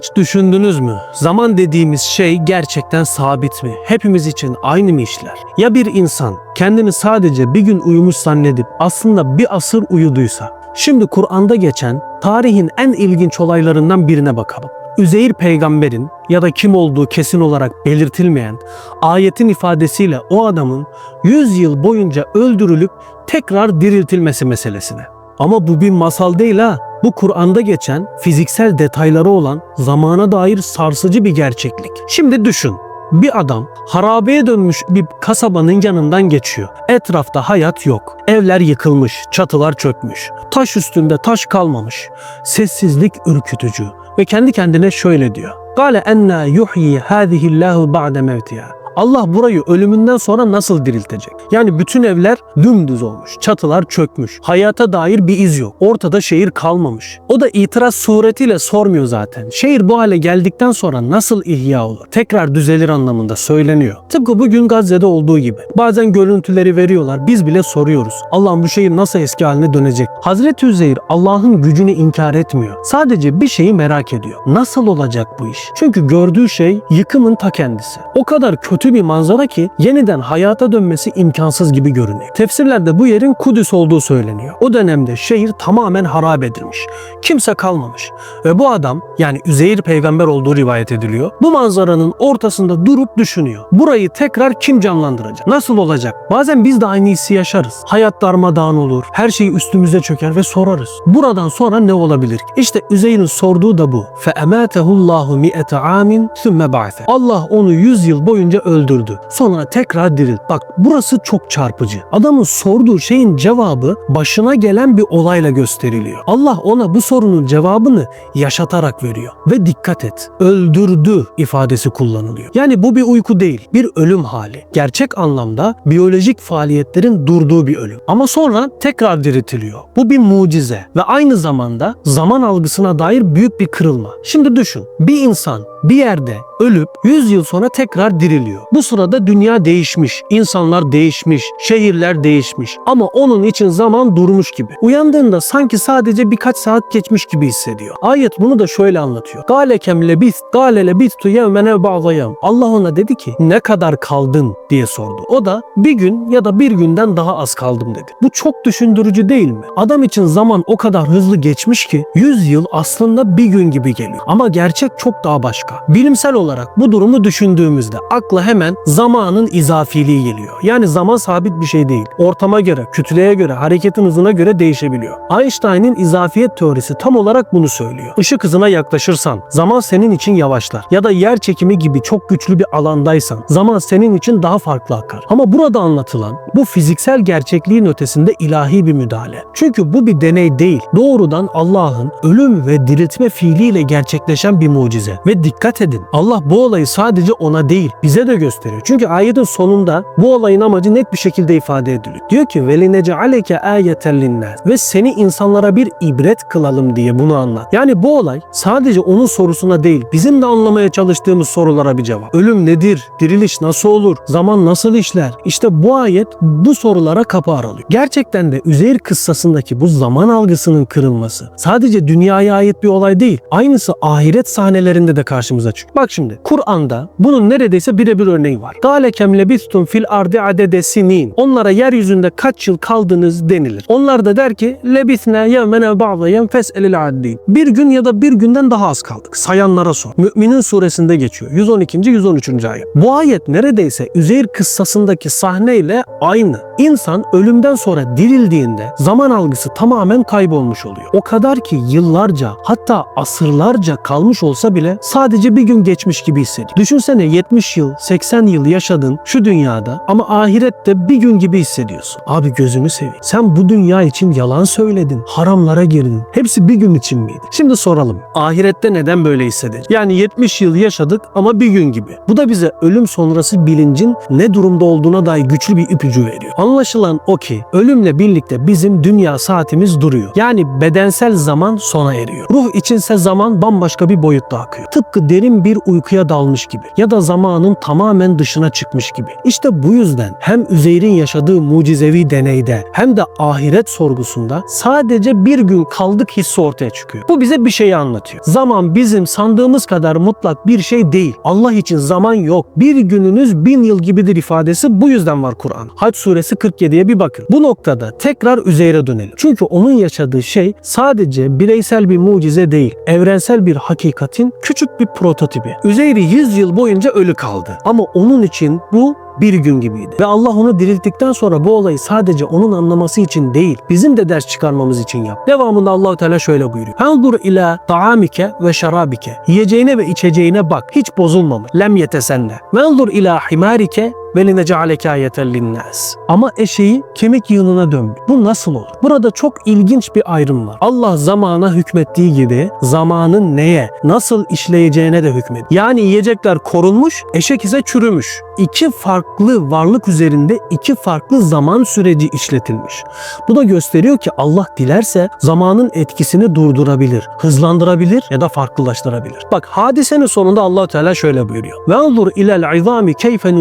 Hiç düşündünüz mü? Zaman dediğimiz şey gerçekten sabit mi? Hepimiz için aynı mı işler? Ya bir insan kendini sadece bir gün uyumuş zannedip aslında bir asır uyuduysa? Şimdi Kur'an'da geçen tarihin en ilginç olaylarından birine bakalım. Üzeyir peygamberin ya da kim olduğu kesin olarak belirtilmeyen ayetin ifadesiyle o adamın 100 yıl boyunca öldürülüp tekrar diriltilmesi meselesine. Ama bu bir masal değil ha. Bu Kur'an'da geçen fiziksel detayları olan zamana dair sarsıcı bir gerçeklik. Şimdi düşün. Bir adam harabeye dönmüş bir kasabanın yanından geçiyor. Etrafta hayat yok. Evler yıkılmış, çatılar çökmüş. Taş üstünde taş kalmamış. Sessizlik ürkütücü ve kendi kendine şöyle diyor. Gale enna yuhyi hadihillahu ba'de mevtiha. Allah burayı ölümünden sonra nasıl diriltecek? Yani bütün evler dümdüz olmuş, çatılar çökmüş, hayata dair bir iz yok. Ortada şehir kalmamış. O da itiraz suretiyle sormuyor zaten. Şehir bu hale geldikten sonra nasıl ihya olur? Tekrar düzelir anlamında söyleniyor. Tıpkı bugün Gazze'de olduğu gibi. Bazen görüntüleri veriyorlar, biz bile soruyoruz. Allah'ım bu şehir nasıl eski haline dönecek? Hazreti Üzeyir Allah'ın gücünü inkar etmiyor. Sadece bir şeyi merak ediyor. Nasıl olacak bu iş? Çünkü gördüğü şey yıkımın ta kendisi. O kadar kötü bir manzara ki yeniden hayata dönmesi imkansız gibi görünüyor. Tefsirlerde bu yerin Kudüs olduğu söyleniyor. O dönemde şehir tamamen harap edilmiş. Kimse kalmamış. Ve bu adam yani Üzeyir peygamber olduğu rivayet ediliyor. Bu manzaranın ortasında durup düşünüyor. Burayı tekrar kim canlandıracak? Nasıl olacak? Bazen biz de aynı hissi yaşarız. Hayat darmadağın olur. Her şey üstümüze çöker ve sorarız. Buradan sonra ne olabilir? İşte Üzeyir'in sorduğu da bu. فَاَمَاتَهُ اللّٰهُ مِئَةَ عَامٍ ثُمَّ بَعْثَ Allah onu 100 yıl boyunca öldürdü. Sonra tekrar dirilt. Bak burası çok çarpıcı. Adamın sorduğu şeyin cevabı başına gelen bir olayla gösteriliyor. Allah ona bu sorunun cevabını yaşatarak veriyor. Ve dikkat et. Öldürdü ifadesi kullanılıyor. Yani bu bir uyku değil, bir ölüm hali. Gerçek anlamda biyolojik faaliyetlerin durduğu bir ölüm. Ama sonra tekrar diriltiliyor. Bu bir mucize ve aynı zamanda zaman algısına dair büyük bir kırılma. Şimdi düşün. Bir insan bir yerde ölüp 100 yıl sonra tekrar diriliyor. Bu sırada dünya değişmiş, insanlar değişmiş, şehirler değişmiş ama onun için zaman durmuş gibi. Uyandığında sanki sadece birkaç saat geçmiş gibi hissediyor. Ayet bunu da şöyle anlatıyor. Gale kem lebis, gale lebistu yevmen ev ba'dayam. Allah ona dedi ki ne kadar kaldın diye sordu. O da bir gün ya da bir günden daha az kaldım dedi. Bu çok düşündürücü değil mi? Adam için zaman o kadar hızlı geçmiş ki 100 yıl aslında bir gün gibi geliyor. Ama gerçek çok daha başka. Bilimsel olarak bu durumu düşündüğümüzde akla hemen zamanın izafiliği geliyor. Yani zaman sabit bir şey değil. Ortama göre, kütleye göre, hareketin hızına göre değişebiliyor. Einstein'in izafiyet teorisi tam olarak bunu söylüyor. Işık hızına yaklaşırsan zaman senin için yavaşlar. Ya da yer çekimi gibi çok güçlü bir alandaysan zaman senin için daha farklı akar. Ama burada anlatılan bu fiziksel gerçekliğin ötesinde ilahi bir müdahale. Çünkü bu bir deney değil. Doğrudan Allah'ın ölüm ve diriltme fiiliyle gerçekleşen bir mucize. Ve dikkat edin Allah bu olayı sadece ona değil bize de gösteriyor. Çünkü ayetin sonunda bu olayın amacı net bir şekilde ifade ediliyor. Diyor ki velinecaleke ayeten linnas ve seni insanlara bir ibret kılalım diye bunu anlat. Yani bu olay sadece onun sorusuna değil bizim de anlamaya çalıştığımız sorulara bir cevap. Ölüm nedir? Diriliş nasıl olur? Zaman nasıl işler? İşte bu ayet bu sorulara kapı aralıyor. Gerçekten de Üzeyir kıssasındaki bu zaman algısının kırılması sadece dünyaya ait bir olay değil. Aynısı ahiret sahnelerinde de karşımıza çıkıyor. Bak şimdi Kur'an'da bunun neredeyse birebir örneği var. Gale kem lebistum fil ardi adede sinin. Onlara yeryüzünde kaç yıl kaldınız denilir. Onlar da der ki lebisne yevmen ev ba'da yem fes'elil addin. Bir gün ya da bir günden daha az kaldık. Sayanlara sor. Müminin suresinde geçiyor. 112. 113. ayet. Bu ayet neredeyse Üzeyir kıssasındaki sahneyle aynı. İnsan ölümden sonra dirildiğinde zaman algısı tamamen kaybolmuş oluyor. O kadar ki yıllarca hatta asırlarca kalmış olsa bile sadece bir gün geçmiş gibi hissediyor. Düşünsene 70 yıl, 80 yıl yaşadın şu dünyada ama ahirette bir gün gibi hissediyorsun. Abi gözünü seveyim. Sen bu dünya için yalan söyledin, haramlara girdin. Hepsi bir gün için miydi? Şimdi soralım. Ahirette neden böyle hissedeceğiz? Yani 70 yıl yaşadık ama bir gün gibi. Bu da bize ölüm sonrası bilincin ne durumda olduğuna dair güçlü bir ipucu veriyor. Anlaşılan o ki ölümle birlikte bizim dünya saatimiz duruyor. Yani bedensel zaman sona eriyor. Ruh içinse zaman bambaşka bir boyutta akıyor. Tıpkı derin bir uykuya dalmış gibi ya da zamanın tamamen dışına çıkmış gibi. İşte bu yüzden hem Üzeyr'in yaşadığı mucizevi deneyde hem de ahiret sorgusunda sadece bir gün kaldık hissi ortaya çıkıyor. Bu bize bir şeyi anlatıyor. Zaman bizim sandığımız kadar mutlak bir şey değil. Allah için zaman yok. Bir gününüz bin yıl gibidir ifadesi bu yüzden var Kur'an. Hac suresi 47'ye bir bakın. Bu noktada tekrar Üzeyr'e dönelim. Çünkü onun yaşadığı şey sadece bireysel bir mucize değil, evrensel bir hakikatin küçük bir prototipi. Üzeyri 100 yıl boyunca ölü kaldı. Ama onun için bu bir gün gibiydi. Ve Allah onu dirilttikten sonra bu olayı sadece onun anlaması için değil, bizim de ders çıkarmamız için yap. Devamında Allahu Teala şöyle buyuruyor. Hanzur ila taamike ve şarabike. Yiyeceğine ve içeceğine bak. Hiç bozulmamış. Lem yetesenne. Menzur ila himarike ve linecaleke ayeten linnas. Ama eşeği kemik yığınına dönmüş. Bu nasıl olur? Burada çok ilginç bir ayrım var. Allah zamana hükmettiği gibi zamanın neye, nasıl işleyeceğine de hükmet. Yani yiyecekler korunmuş, eşek ise çürümüş. İki farklı varlık üzerinde iki farklı zaman süreci işletilmiş. Bu da gösteriyor ki Allah dilerse zamanın etkisini durdurabilir, hızlandırabilir ya da farklılaştırabilir. Bak hadisenin sonunda Allah Teala şöyle buyuruyor. Ve anzur ilel izami keyfe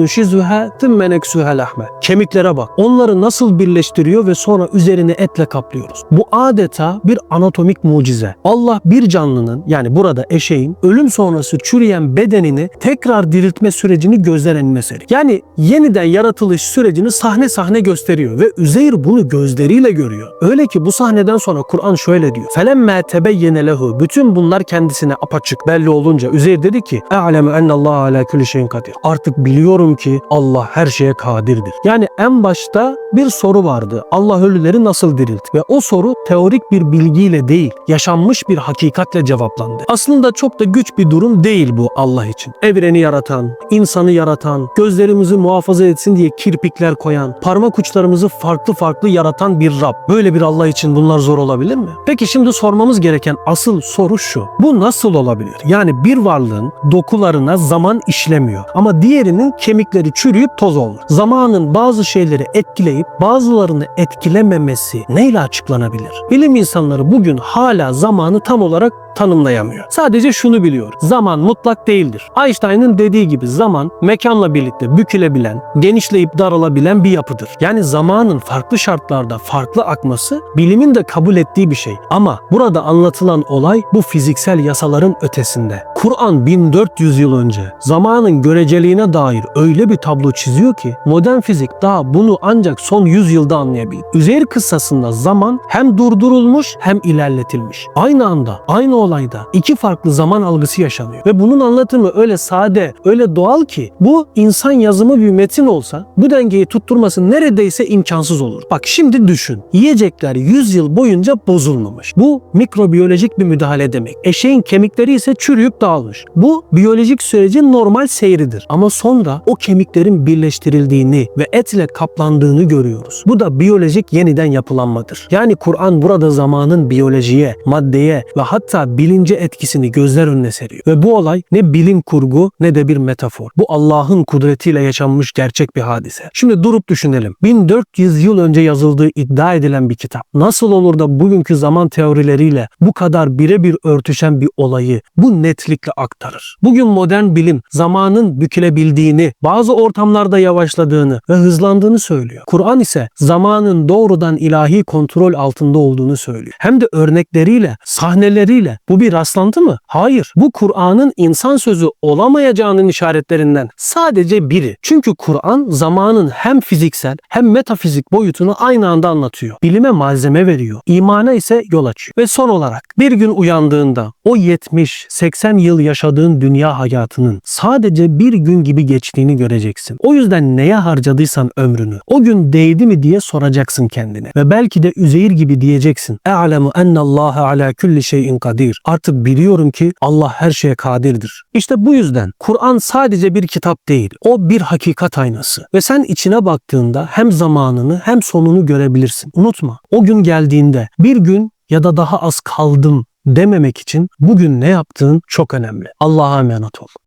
nushizuha thumma neksuha lahme. Kemiklere bak. Onları nasıl birleştiriyor ve sonra üzerine etle kaplıyoruz. Bu adeta bir anatomik mucize. Allah bir canlının yani burada eşeğin ölüm sonrası çürüyen bedenini tekrar diriltme sürecini gözler önüne seriyor. Yani yeniden yaratılış sürecini sahne sahne gösteriyor ve Üzeyr bunu gözleriyle görüyor. Öyle ki bu sahneden sonra Kur'an şöyle diyor. Felemme tebeyyene lehu. Bütün bunlar kendisine apaçık belli olunca Üzeyr dedi ki E'lemu ennallahu ala kulli şeyin kadir. Artık biliyorum ki Allah her şeye kadirdir. Yani en başta bir soru vardı. Allah ölüleri nasıl dirilt? Ve o soru teorik bir bilgiyle değil, yaşanmış bir hakikatle cevaplandı. Aslında çok da güç bir durum değil bu Allah için. Evreni yaratan, insanı yaratan, gözlerimizi muhafaza etsin diye kirpikler koyan, parmak uçlarımızı farklı farklı yaratan bir Rab. Böyle bir Allah için bunlar zor olabilir mi? Peki şimdi sormamız gereken asıl soru şu. Bu nasıl olabilir? Yani bir varlığın dokularına zaman işlemiyor ama diğerinin kemikleri çürüyüp toz olmuş. Zamanın bazı şeyleri etkileyip bazılarını etkilememesi neyle açıklanabilir? Bilim insanları bugün hala zamanı tam olarak tanımlayamıyor. Sadece şunu biliyor. Zaman mutlak değildir. Einstein'ın dediği gibi zaman mekanla birlikte bükülebilen, genişleyip daralabilen bir yapıdır. Yani zamanın farklı şartlarda farklı akması bilimin de kabul ettiği bir şey. Ama burada anlatılan olay bu fiziksel yasaların ötesinde. Kur'an 1400 yıl önce zamanın göreceliğine dair öyle bir tablo çiziyor ki modern fizik daha bunu ancak son 100 yılda anlayabilir. Üzeyir kıssasında zaman hem durdurulmuş hem ilerletilmiş. Aynı anda, aynı olayda iki farklı zaman algısı yaşanıyor. Ve bunun anlatımı öyle sade, öyle doğal ki bu insan yazımı bir metin olsa bu dengeyi tutturması neredeyse imkansız olur. Bak şimdi düşün. Yiyecekler 100 yıl boyunca bozulmamış. Bu mikrobiyolojik bir müdahale demek. Eşeğin kemikleri ise çürüyüp dağılmış. Bu biyolojik sürecin normal seyridir. Ama sonra o kemiklerin birleştirildiğini ve etle kaplandığını görüyoruz. Bu da biyolojik yeniden yapılanmadır. Yani Kur'an burada zamanın biyolojiye, maddeye ve hatta bilince etkisini gözler önüne seriyor. Ve bu olay ne bilim kurgu ne de bir metafor. Bu Allah'ın kudretiyle yaşanmış gerçek bir hadise. Şimdi durup düşünelim. 1400 yıl önce yazıldığı iddia edilen bir kitap. Nasıl olur da bugünkü zaman teorileriyle bu kadar birebir örtüşen bir olayı bu netlikle aktarır? Bugün modern bilim zamanın bükülebildiğini, bazı ortamlarda yavaşladığını ve hızlandığını söylüyor. Kur'an ise zamanın doğrudan ilahi kontrol altında olduğunu söylüyor. Hem de örnekleriyle, sahneleriyle. Bu bir rastlantı mı? Hayır. Bu Kur'an'ın insan sözü olamayacağının işaretlerinden sadece biri. Çünkü Kur'an zamanın hem fiziksel hem metafizik boyutunu aynı anda anlatıyor. Bilime malzeme veriyor. İmana ise yol açıyor. Ve son olarak bir gün uyandığında o 70-80 yıl yaşadığın dünya hayatının sadece bir gün gibi geçtiğini göreceksin. O yüzden neye harcadıysan ömrünü o gün değdi mi diye soracaksın kendine. Ve belki de Üzeyir gibi diyeceksin. E'lemu ennallâhe ala kulli şeyin kadir. Artık biliyorum ki Allah her şeye kadirdir. İşte bu yüzden Kur'an sadece bir kitap değil. O bir hakikat aynası. Ve sen içine baktığında hem zamanını hem sonunu görebilirsin. Unutma. O gün geldiğinde bir gün ya da daha az kaldım dememek için bugün ne yaptığın çok önemli. Allah'a emanet ol.